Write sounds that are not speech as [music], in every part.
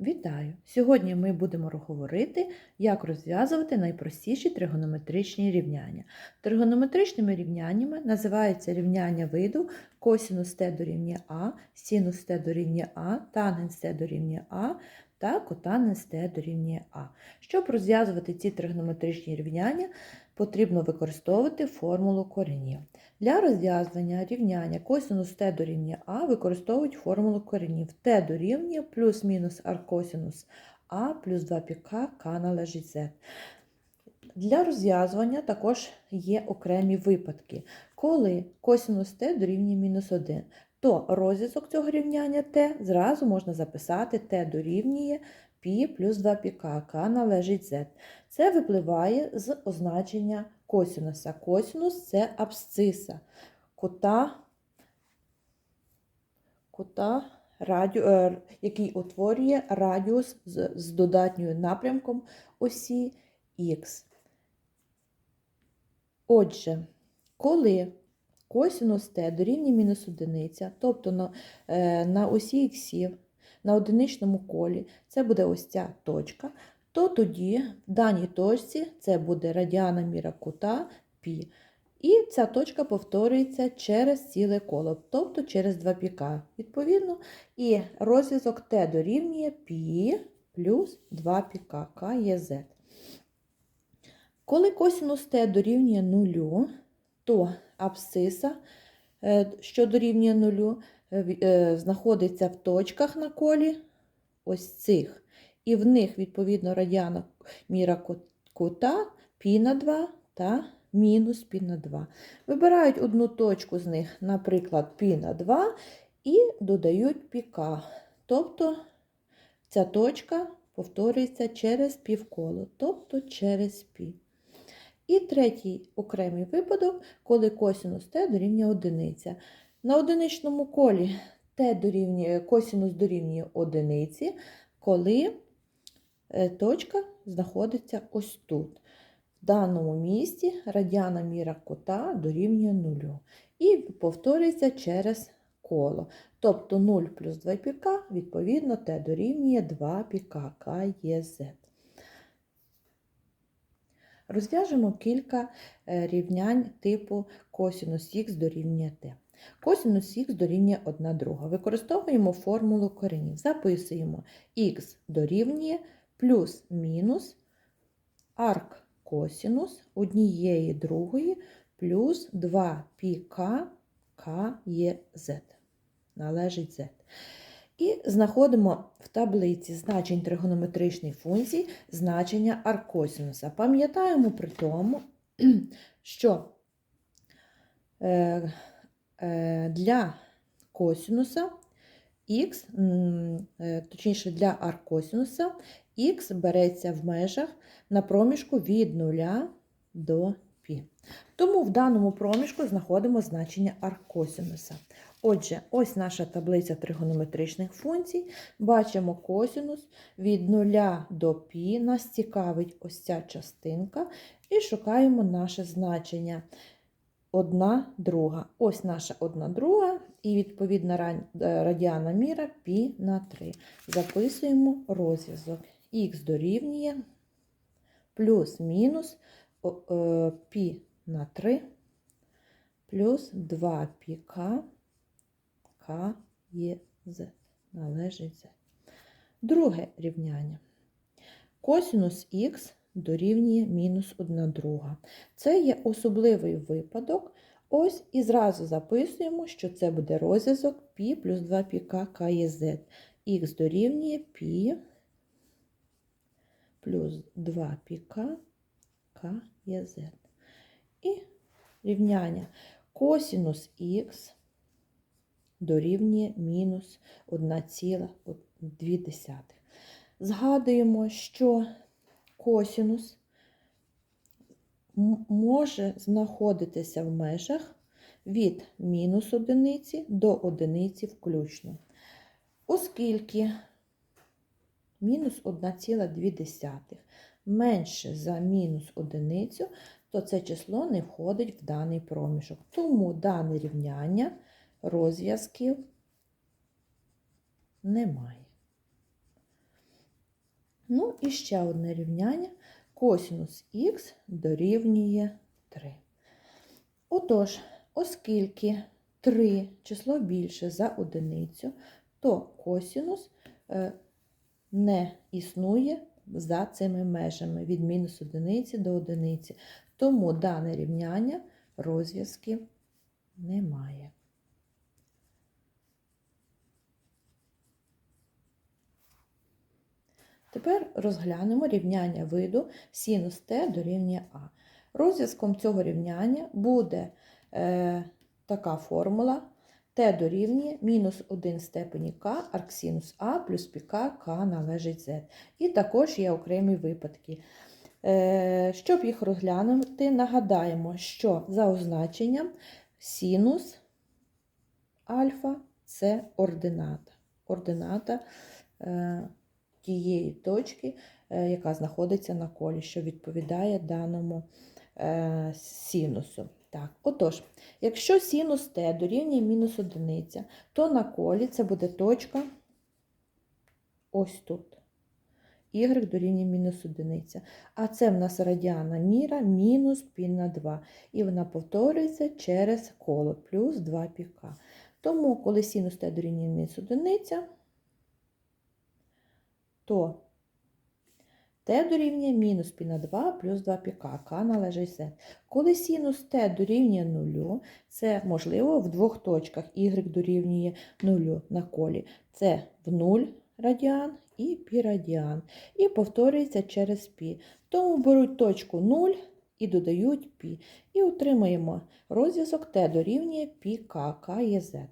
Вітаю! Сьогодні ми будемо говорити, як розв'язувати найпростіші тригонометричні рівняння. Тригонометричними рівняннями називаються рівняння виду косінус t дорівнює А, синус t дорівнює А, тангенс t дорівнює А та котангенс t дорівнює А. Щоб розв'язувати ці тригонометричні рівняння, потрібно використовувати формулу коренів. Для розв'язання рівняння косинус t дорівнює А використовують формулу коренів. t дорівнює плюс-мінус аркосинус А плюс 2 піка К належить Z. Для розв'язування також є окремі випадки. Коли косинус t дорівнює мінус 1, то розв'язок цього рівняння t зразу можна записати t дорівнює π плюс 2 піка К належить Z. Це випливає з означення косінуса. Косінус це абсциса, кута, кута радіо, е, який утворює радіус з, з додатньою напрямком осі Х. Отже, коли косінус t дорівнює мінус одиниця, тобто на, е, на осі іксів, на одиничному колі, це буде ось ця точка, то тоді в даній точці це буде радіана міра кута π. І ця точка повторюється через ціле коло, тобто через 2 піка. Відповідно, і розв'язок t дорівнює π плюс 2 піка, К є z. Коли косинус t дорівнює 0, то абсциса, е, що дорівнює 0, е, знаходиться в точках на колі ось цих. І в них, відповідно, радіана міра кута π на 2 та мінус π на 2. Вибирають одну точку з них, наприклад, π на 2, і додають піка. Тобто ця точка повторюється через півколо, тобто через π. І третій окремий випадок, коли косинус t дорівнює одиниця. На одиничному колі t дорівнює, косинус дорівнює одиниці, коли е, точка знаходиться ось тут. В даному місці радіана міра кота дорівнює 0. І повторюється через коло. Тобто 0 плюс 2 піка, відповідно, t дорівнює 2 піка К є Z. Розв'яжемо кілька е, рівнянь типу косинус х дорівнює t. Косинус х дорівнює 1 друга. Використовуємо формулу коренів. Записуємо х дорівнює плюс-мінус арк косинус однієї другої плюс 2 піка К є Z. Належить Z. І знаходимо таблиці значень тригонометричних функцій значення аркосинуса. Пам'ятаємо при тому, [clears throat] що е, е, для косинуса х, е, точніше для аркосинуса, х береться в межах на проміжку від 0 до π. Тому в даному проміжку знаходимо значення аркосинуса. Отже, ось наша таблиця тригонометричних функцій. Бачимо косінус від 0 до пі. Нас цікавить ось ця частинка. І шукаємо наше значення. Одна друга. Ось наша одна друга, і відповідна е, радіана міра пі на 3. Записуємо розв'язок. Х дорівнює плюс-мінус е, пі на 3 плюс 2 піка. К є Z. Належить Z. Друге рівняння. Косинус х дорівнює мінус 1 друга. Це є особливий випадок. Ось і зразу записуємо, що це буде розв'язок π плюс 2 піка К є Z. Х дорівнює π плюс 2 піка К є Z. І рівняння косинус х дорівнює мінус 1,2. Згадуємо, що косинус може знаходитися в межах від мінус одиниці до одиниці включно. Оскільки мінус 1,2 менше за мінус одиницю, то це число не входить в даний проміжок. Тому дане рівняння розв'язків немає. Ну і ще одне рівняння. Косінус х дорівнює 3. Отож, оскільки 3 число більше за одиницю, то косінус е, не існує за цими межами від мінус одиниці до одиниці. Тому дане рівняння розв'язків немає. Тепер розглянемо рівняння виду синус t дорівнює А. Розв'язком цього рівняння буде е, така формула t дорівнює мінус 1 степені k арксинус А плюс піка k належить z. І також є окремі випадки. Е, щоб їх розглянути, нагадаємо, що за означенням синус альфа це ордината. Ордината е, тієї точки, е, яка знаходиться на колі, що відповідає даному е, синусу. Так, Отож, якщо синус t дорівнює мінус одиниця, то на колі це буде точка ось тут. Y дорівнює мінус одиниця. А це в нас радіана міра мінус пі на 2. І вона повторюється через коло плюс 2 піка. Тому, коли синус t дорівнює мінус одиниця, то t дорівнює мінус пі на 2 плюс 2 піка, k належить z. Коли синус t дорівнює 0, це можливо в двох точках y дорівнює 0 на колі. Це в 0 радіан і пі радіан. І повторюється через пі. Тому беруть точку 0 і додають пі. І отримаємо розв'язок t дорівнює пі k, k є z.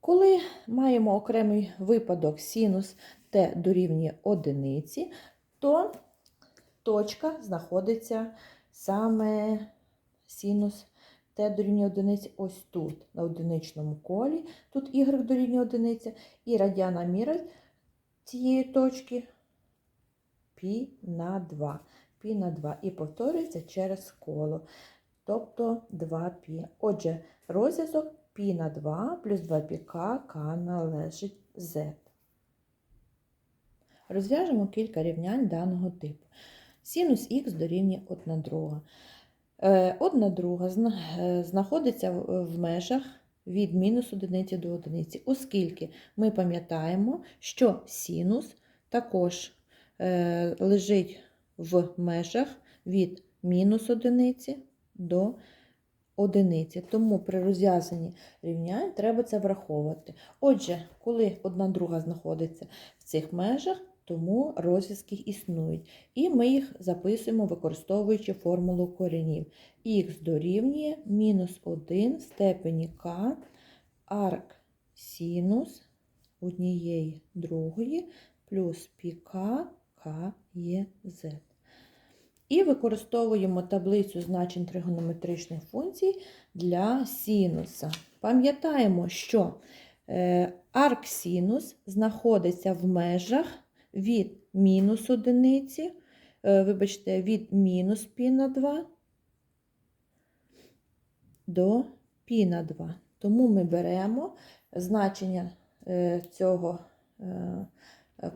Коли маємо окремий випадок синус t дорівнює одиниці, то точка знаходиться саме синус t дорівнює одиниці ось тут, на одиничному колі. Тут y дорівнює одиниця, і радіана міра цієї точки π на 2. Пі на 2 і повторюється через коло, тобто 2π. Отже, розв'язок π на 2 плюс 2πk k належить z. Розв'яжемо кілька рівнянь даного типу. Синус х дорівнює 1 друга. 1 друга знаходиться в межах від мінус одиниці до одиниці, оскільки ми пам'ятаємо, що синус також е, лежить в межах від мінус одиниці до одиниці. Тому при розв'язанні рівнянь треба це враховувати. Отже, коли одна друга знаходиться в цих межах, тому розв'язки існують. І ми їх записуємо, використовуючи формулу коренів. Х дорівнює мінус 1 в степені k арк синус однієї другої плюс піка k є z. І використовуємо таблицю значень тригонометричних функцій для синуса. Пам'ятаємо, що е, арк синус знаходиться в межах від мінус одиниці, е, вибачте, від мінус пі на 2 до пі на 2. Тому ми беремо значення е, цього е,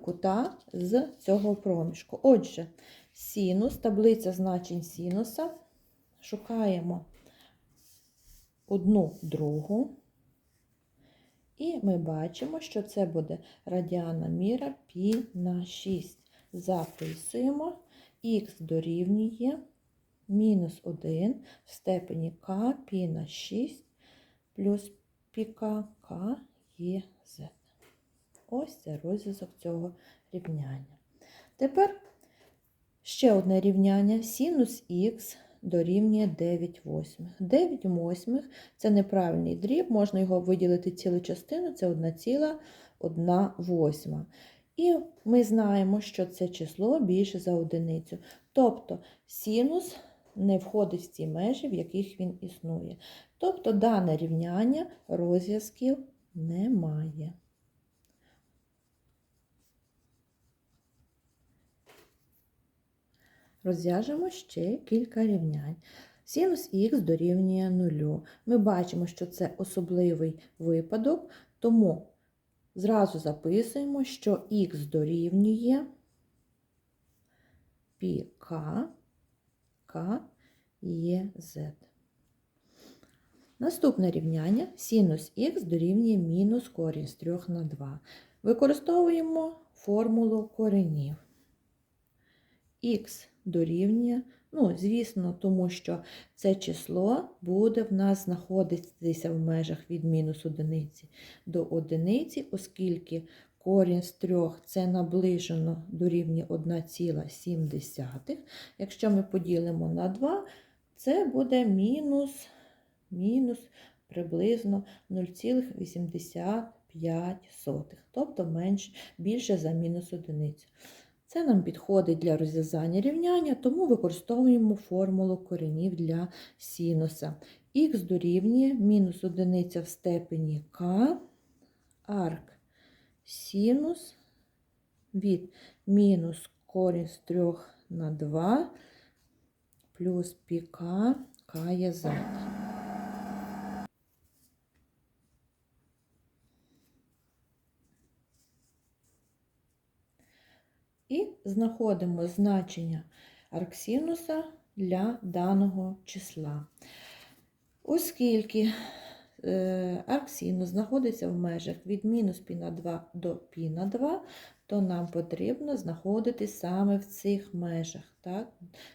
кута з цього проміжку. Отже, синус, таблиця значень синуса, шукаємо одну другу. І ми бачимо, що це буде радіана міра π на 6. Записуємо, х дорівнює мінус 1 в степені k π на 6 плюс піка k є z. Ось це розв'язок цього рівняння. Тепер ще одне рівняння синус х дорівнює 9 восьмих. 9 восьмих – це неправильний дріб, можна його виділити цілу частину, це 1,1 восьма. І ми знаємо, що це число більше за одиницю. Тобто синус не входить в ці межі, в яких він існує. Тобто дане рівняння розв'язків немає. Розв'яжемо ще кілька рівнянь. Синус х дорівнює 0. Ми бачимо, що це особливий випадок, тому зразу записуємо, що х дорівнює К, К є Z. Наступне рівняння синус х дорівнює мінус корінь з 3 на 2. Використовуємо формулу коренів. Х дорівнює, ну, звісно, тому що це число буде в нас знаходитися в межах від мінус одиниці до одиниці, оскільки корінь з 3 це наближено до рівня 1,7. Якщо ми поділимо на 2, це буде мінус, мінус приблизно 0,85, тобто менш, більше за мінус одиницю. Це нам підходить для розв'язання рівняння, тому використовуємо формулу коренів для синуса. Х дорівнює мінус одиниця в степені k, арк синус від мінус корінь з 3 на 2 плюс піка k є z. і знаходимо значення арксінуса для даного числа. Оскільки е, арксінус знаходиться в межах від мінус пі на 2 до пі на 2, то нам потрібно знаходити саме в цих межах, так?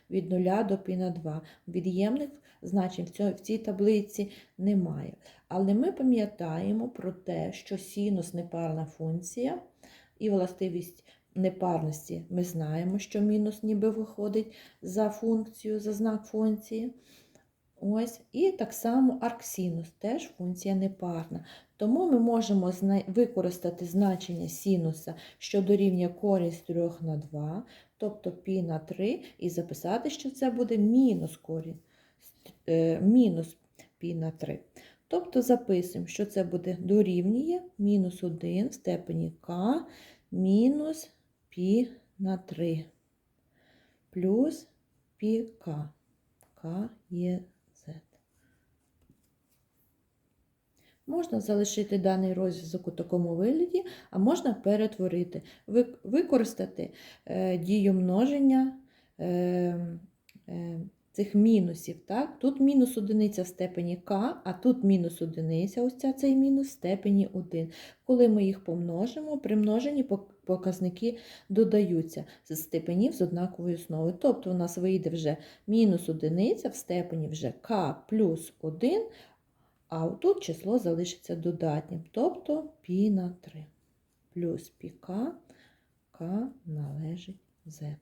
від 0 до пі на 2. Від'ємних значень в цій таблиці немає. Але ми пам'ятаємо про те, що синус непарна функція і властивість непарності ми знаємо, що мінус ніби виходить за функцію, за знак функції. Ось, І так само арксинус, теж функція непарна. Тому ми можемо використати значення синуса, що дорівнює з 3 на 2, тобто π на 3, і записати, що це буде мінус корінь, е, мінус π на 3. Тобто записуємо, що це буде дорівнює мінус 1 в степені k мінус π на 3 плюс пі К є Z. Можна залишити даний розв'язок у такому вигляді, а можна перетворити, використати е, дію множення е, е, цих мінусів. Так? Тут мінус одиниця в степені К, а тут мінус одиниця, ось ця цей мінус в степені 1. Коли ми їх помножимо, при множенні показники додаються з степенів з однаковою основою. Тобто у нас вийде вже мінус одиниця в степені вже К плюс 1, а тут число залишиться додатнім, тобто π на 3 плюс піка К належить Z.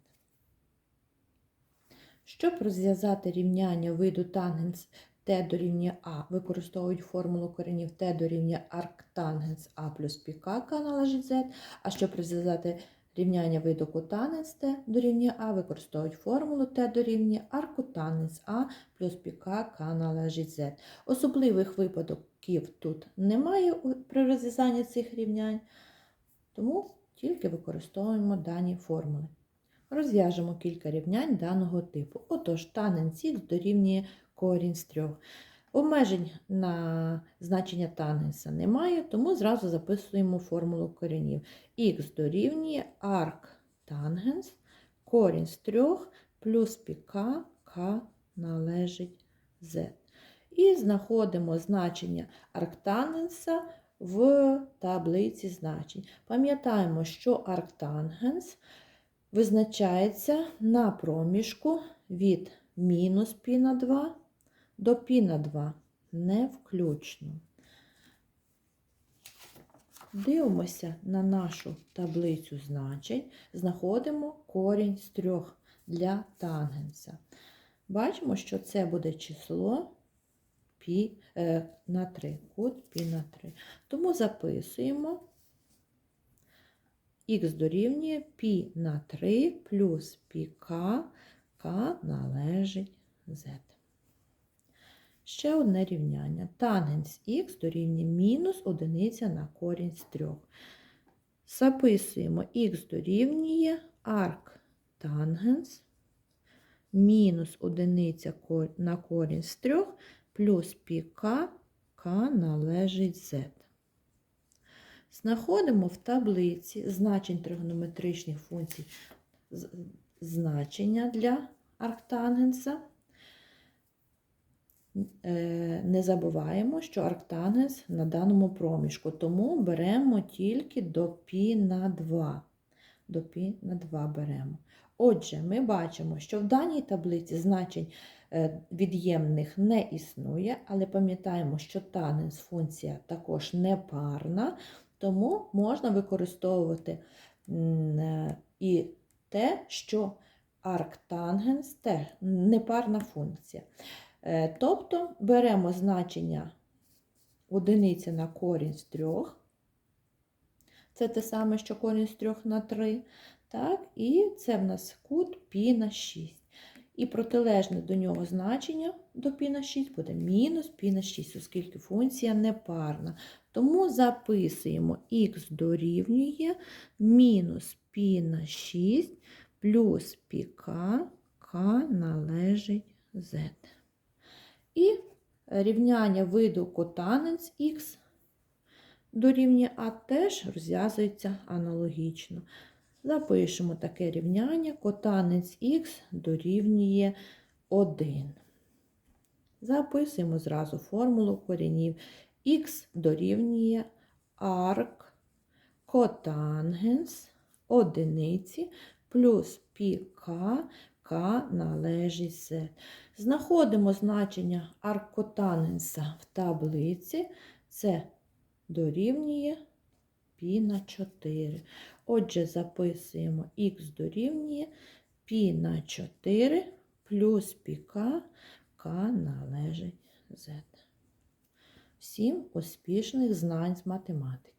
Щоб розв'язати рівняння виду тангенс t дорівнює А, використовують формулу коренів t дорівнює арктангенс А плюс піка К належить Z, а щоб розв'язати рівняння виду котангенс t дорівнює А, використовують формулу t дорівнює аркотангенс А плюс піка К належить Z. Особливих випадків тут немає при розв'язанні цих рівнянь, тому тільки використовуємо дані формули. Розв'яжемо кілька рівнянь даного типу. Отож, тангенс х дорівнює корінь з 3. Обмежень на значення тангенса немає, тому зразу записуємо формулу коренів. Х дорівнює арк тангенс, корінь з 3 плюс піка к належить z. І знаходимо значення арктангенса в таблиці значень. Пам'ятаємо, що арктангенс – визначається на проміжку від мінус пі на 2 до пі на 2 не включно. Дивимося на нашу таблицю значень, знаходимо корінь з трьох для тангенса. Бачимо, що це буде число пі е, на 3, кут пі на 3. Тому записуємо х дорівнює π на 3 плюс πk, k належить z. Ще одне рівняння. Тангенс х дорівнює мінус 1 на корінь з 3. Записуємо х дорівнює арк тангенс мінус 1 на корінь з 3 плюс піка k належить z. Знаходимо в таблиці значень тригонометричних функцій значення для арктангенса. Е, Не забуваємо, що арктангенс на даному проміжку, тому беремо тільки до π на 2. До π на 2 беремо. Отже, ми бачимо, що в даній таблиці значень е, від'ємних не існує, але пам'ятаємо, що тангенс функція також непарна, тому можна використовувати е, і те, що арктангенс теж непарна функція. Е, Тобто беремо значення одиниці на корінь з трьох. Це те саме, що корінь з трьох на 3. Так? І це в нас кут пі на 6. І протилежне до нього значення до пі на 6 буде мінус пі на 6, оскільки функція непарна. Тому записуємо х дорівнює мінус пі на 6 плюс піка к належить z. І рівняння виду котанець х дорівнює А теж розв'язується аналогічно. Запишемо таке рівняння котанець х дорівнює 1. Записуємо зразу формулу коренів. Х дорівнює арк котангенс одиниці плюс піка к належить z. Знаходимо значення аркотангенса в таблиці. Це дорівнює π на 4. Отже, записуємо х дорівнює π на 4 плюс піка к належить z. Всім успішних знань з математики.